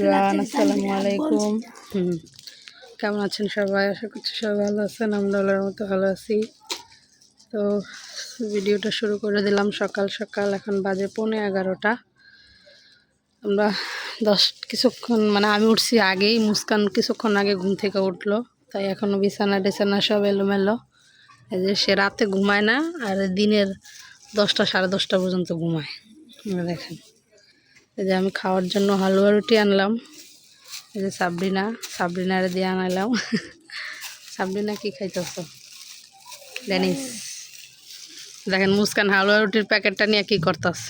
Everyone আসসালামু আলাইকুম। হুম। কেমন আছেন সবাই? আশা করছি সবাই ভালো আছেন। আমরা আল্লাহর মতো ভালো আছি। তো ভিডিওটা শুরু করে দিলাম সকাল সকাল। এখন বাজে পৌনে এগারোটা। আমরা দশ কিছুক্ষণ মানে আমি উঠছি আগেই। মুস্কান কিছুক্ষণ আগে ঘুম থেকে উঠল। তাই এখনও বিছানা টিছানা সব এলোমেলো। এই যে সে রাতে ঘুমায় না আর দিনের দশটা সাড়ে দশটা পর্যন্ত ঘুমায়। দেখেন। এই যে আমি খাওয়ার জন্য হালুয়া রুটি আনলাম। এই যে সাবরিনা সাবরিনারে দিয়ে আনাইলাম। সাবরিনা কি খাইতেছ? ডেনিস দেখেন মুস্কান হালুয়া রুটির প্যাকেটটা নিয়ে কি করতাস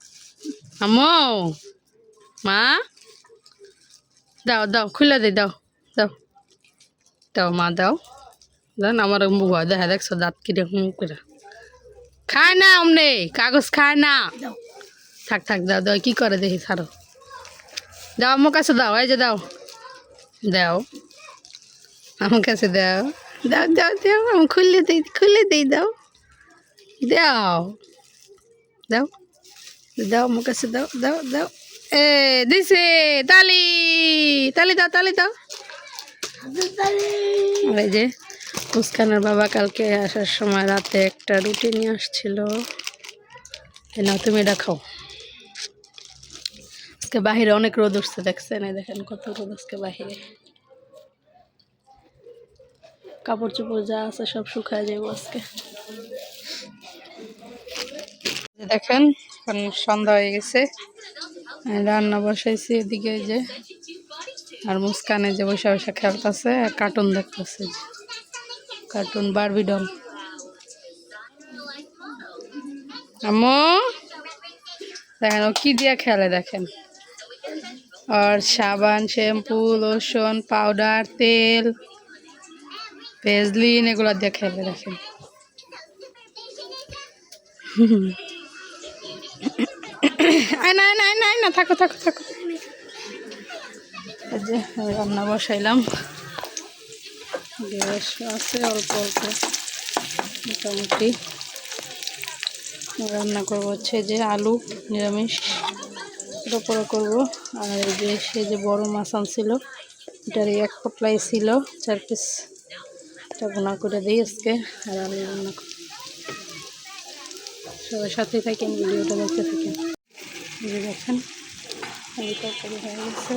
আম্মু! মা! দাও দাও খুলে দে দাও দাও। দাও মা দাও। দেন আমার মুখ দেখা দেখছ দাঁত কিরে মুখ করে। খায় না অমনে কাগজ খায় না। থাক থাক, দাও দাও, কি করে দেখি, ছাড়ো। দাও আমার কাছে, দাও, এই যে দাও। দাও। আমার কাছে দাও। দাও দাও দাও, আমি খুললে দিই, খুলে দিই, দাও। দাও। দাও। দাও আমার কাছে, দাও দাও দাও। এ, দিছে, তালি। তালি দাও তালি দাও। এই যে, মুস্কানের বাবা কালকে আসার সময় রাতে একটা রুটি নিয়ে আসছিল। নাও, তুমি এটা খাও। আজকে বাহিরে অনেক রোদ উঠছে, দেখছেন? এই দেখেন কত রোদ আজকে বাহিরে। কাপড় চোপড় যা আছে সব শুকায় যাব আজকে। দেখেন, এখন সন্ধ্যা হয়ে গেছে। রান্না বসাইছি এদিকে যে, আর মুস্কানে যে বসে বসে খেলতেছে, আর কার্টুন দেখতেছে কার্টুন বারবি ডল আম্মু, দেখেন ও কি দিয়ে খেলে দেখেন। আর সাবান, শ্যাম্পু, লোশন, পাউডার, তেল, ভেজলিন এগুলো দিয়ে খেলে দেখেন। আয় না আয় না আয় না আয় না, থাকো থাকো থাকো। যে রান্না বসাইলাম। গ্যাস আছে, অল্প অল্প। মোটামুটি। রান্না করব হচ্ছে যে আলু, নিরামিষ। এটা পরে করব। আর এই যে সে যে বড় মাছ আনছিল, এটার এক পোটলাই ছিল, চার পিস। এটা গুণা করে দিই আজকে, আর আমি রান্না করি সবার সাথে থাকেন, ভিডিওটা দেখতে থাকেন। যে দেখেন তরকারি হয়ে গেছে।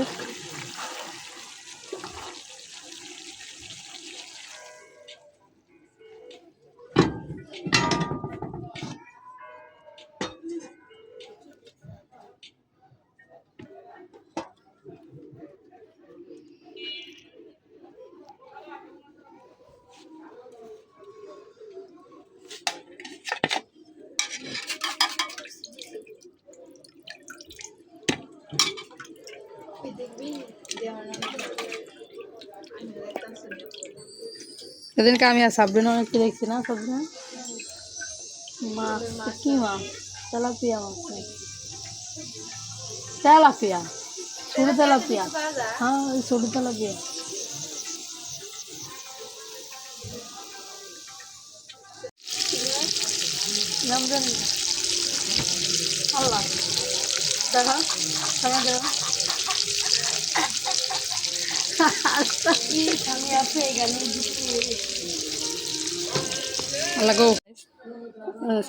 সেদিনকে আমি আর সাবরিন অনেকটি দেখছি না সাবরিন হ্যাঁ ওই আল্লাহ। দেখা দেখা দেখা লাগো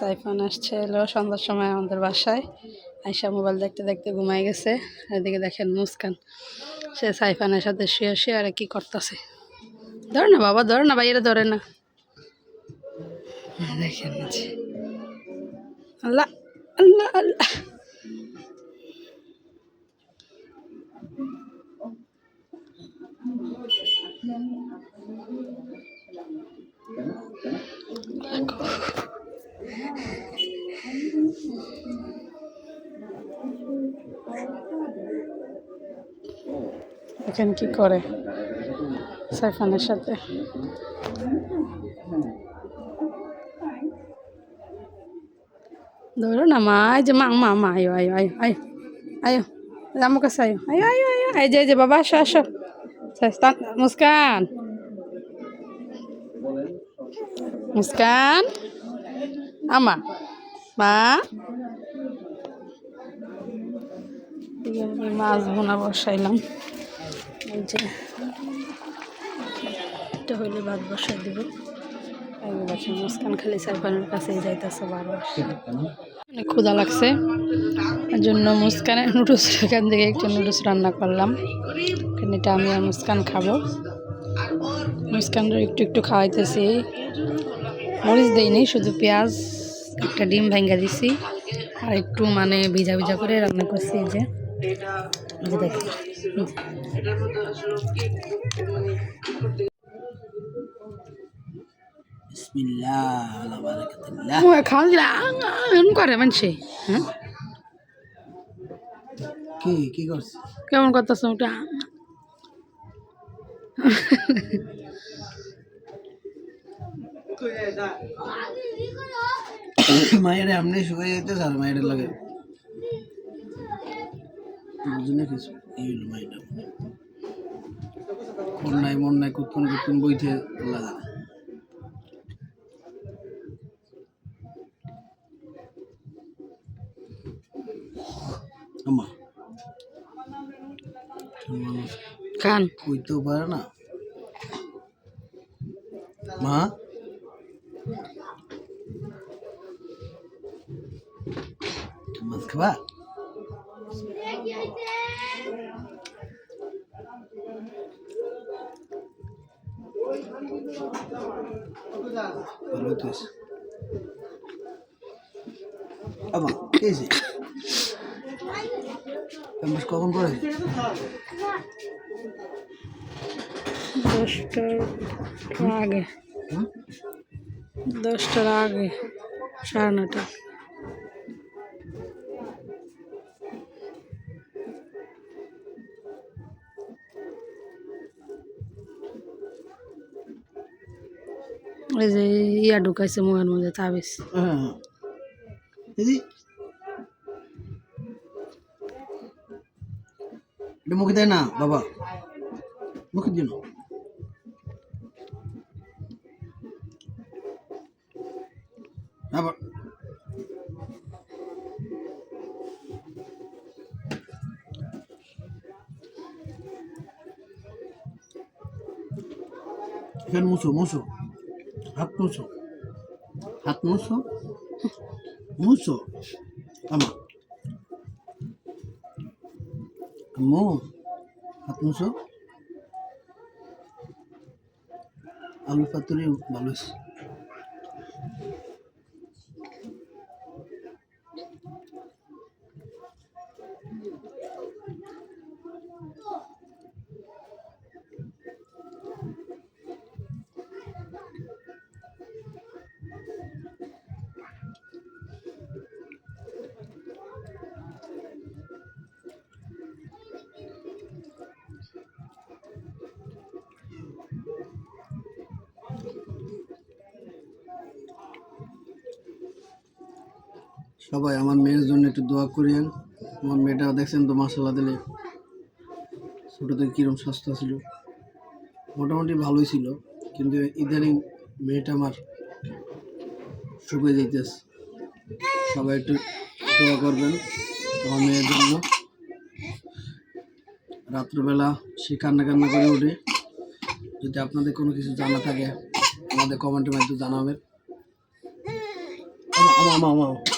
সাইফান আসছে এলো সন্ধ্যার সময় আমাদের বাসায়। আইসা মোবাইল দেখতে দেখতে ঘুমাই গেছে। এদিকে দেখেন মুস্কান। সে সাইফানের সাথে শুয়ে শুয়ে আর কি করতেছে? ধরে না বাবা, ধরে না বাইরে ধরে না। দেখেন আল্লাহ আল্লাহ আল্লাহ। এখানে কি করে? সাইফানের সাথে। ধরো না, মা যে মা মা মা, আয়ো আয়ো আয়ো আয়ো। আয়ো আমার কাছে আয়ো আয়ো আয়ো আয়ো এই যে, বাবা, আসো আসো। মুস্কান। মুস্কান। আমা। মা। মাছ বোনা বসাইলাম। এই যে এটা হইলে ভাত বসাই দেব। মুস্কান খালি সাইফানের কাছে যাইতেছে বারবার। অনেক ক্ষুধা লাগছে। জন্য মুস্কানের নুডলস এখান থেকে একটু নুডলস রান্না করলাম। এটা আমি আর মুস্কান খাব। মুস্কানটা একটু একটু খাওয়াইতেছি। মরিচ দেইনি শুধু পেঁয়াজ একটা ডিম ভেঙে দিছি। আর একটু মানে ভিজা ভিজা করে রান্না করছি এই যে। করে হ্যাঁ? কি কি করছিস? কেমন করতেছ ওটা? মায়ের এমনি শুকাই যেতে আর মায়ের লাগে। মন নাই মন নাই কুতকুন কুতকুন বইতে লাগে। খান। কইতেও পারে না। মা মাছ খাবা ভালো তো আছে। আবা এই যে মাছ কখন করে দশটার আগে? সাড়ে নটা এই যে ইয়া ঢুকাইছে মুখের মধ্যে, তাবিজ। হ্যাঁ। মুখে দেয় না, বাবা। মুখে দিন এখানে মুছো মুছো হাত মুছো হাত মুছো মুছো আমা আম্মু হাত মুছো আলু পাতুরি ভালো হয়েছে সবাই আমার মেয়ের জন্য একটু দোয়া করিয়েন। আমার মেয়েটা দেখছেন তো মাসাল্লাহ দিলে। ছোটো থেকে কীরকম স্বাস্থ্য ছিল। মোটামুটি ভালোই ছিল। কিন্তু ইদানিং মেয়েটা আমার শুকিয়ে যাইতেছে। সবাই একটু দোয়া করবেন আমার মেয়ের জন্য। রাত্রবেলা সে কান্না কান্না করে ওঠে যদি আপনাদের কোনো কিছু জানা থাকে, আমাদের কমেন্টের মাধ্যমে জানাবেন। আমা আমা আমা আমা।